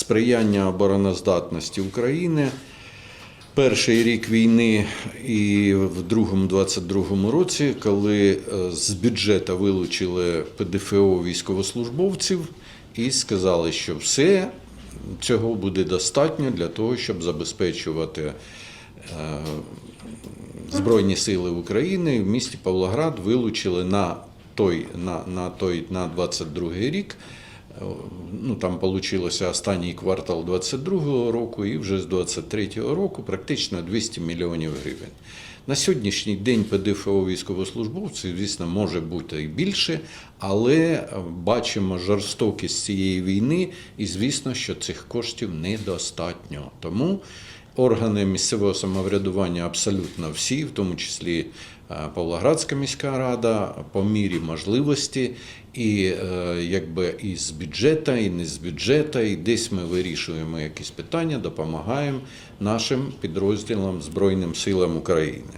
сприяння обороноздатності України. Перший рік війни і в другому 22-му році, коли е, з бюджету вилучили ПДФО військовослужбовців і сказали, що все цього буде достатньо для того, щоб забезпечувати е, Збройні сили України в місті Павлоград вилучили на той на, на той на 22 рік. Ну там вийшло останній квартал 2022 року, і вже з 2023 року практично 200 мільйонів гривень. На сьогоднішній день ПДФО військовослужбовців, звісно, може бути і більше, але бачимо жорстокість цієї війни, і звісно, що цих коштів недостатньо. Тому Органи місцевого самоврядування абсолютно всі, в тому числі е, Павлоградська міська рада, по мірі можливості, і е, якби і з бюджету, і не з бюджету, і десь ми вирішуємо якісь питання, допомагаємо нашим підрозділам Збройним силам України.